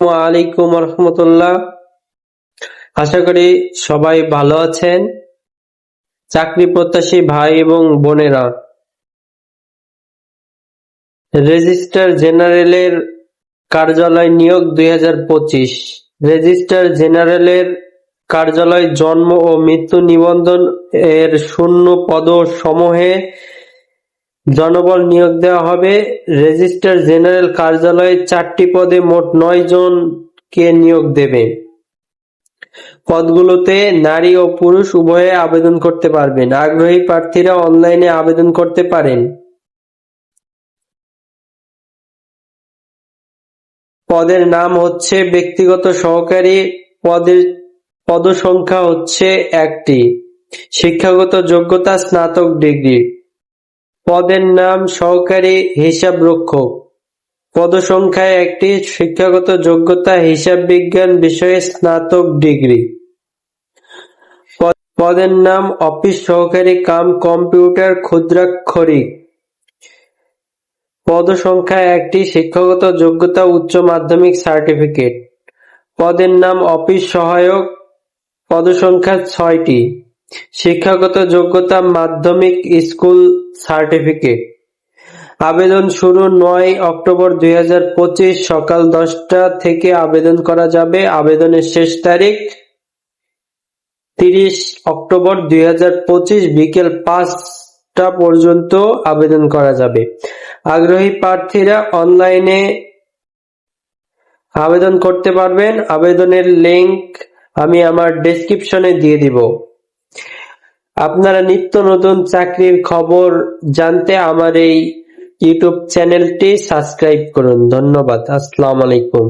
আলাইকুম রহমতুল্লাহ আশা করি সবাই ভালো আছেন। চাকরি প্রত্যাশী ভাই এবং বোনেরা রেজিস্ট্রার জেনারেলের কার্যালয় নিয়োগ দুই রেজিস্ট্রার জেনারেলের কার্যালয় জন্ম ও মৃত্যু নিবন্ধন এর শূন্য পদ সমূহে জনবল নিয়োগ দেওয়া হবে। রেজিস্ট্রার জেনারেল কার্যালয়ে চারটি পদে মোট নয় জনকে নিয়োগ দেবে। পদগুলোতে নারী ও পুরুষ উভয়ে আবেদন করতে পারবেন। আগ্রহী প্রার্থীরা অনলাইনে আবেদন করতে পারেন। পদের নাম হচ্ছে ব্যক্তিগত সহকারী। পদের পদসংখ্যা হচ্ছে একটি। শিক্ষাগত যোগ্যতা স্নাতক ডিগ্রি। পদের নাম সহকারী হিসাবরক্ষক পদসংখ্যায় একটি শিক্ষাগত যোগ্যতা হিসাব বিজ্ঞান বিষয়ে স্নাতক ডিগ্রি। পদ- পদের নাম অফিস সহকারী কাম কম্পিউটার ক্ষুদ্রাক্ষরিক পদসংখ্যা একটি শিক্ষাগত যোগ্যতা উচ্চ মাধ্যমিক সার্টিফিকেট। পদের নাম অফিস সহায়ক। পদসংখ্যা ছয়টি। শিক্ষাগত যোগ্যতা মাধ্যমিক স্কুল সার্টিফিকেট। আবেদন শুরু নয় অক্টোবর দুই হাজার পঁচিশ সকাল দশটা থেকে আবেদন করা যাবে। আবেদনের শেষ তারিখ তিরিশ অক্টোবর দুই হাজার পঁচিশ বিকেল পাঁচটা পর্যন্ত আবেদন করা যাবে। আগ্রহী প্রার্থীরা অনলাইনে আবেদন করতে পারবেন। আবেদনের লিংক আমি আমার ডেসক্রিপশনে দিয়ে দিব। আপনারা নিত্য নতুন চাকরির খবর জানতে আমার এই ইউটিউব চ্যানেলটি সাবস্ক্রাইব করুন। ধন্যবাদ। আসসালামু আলাইকুম।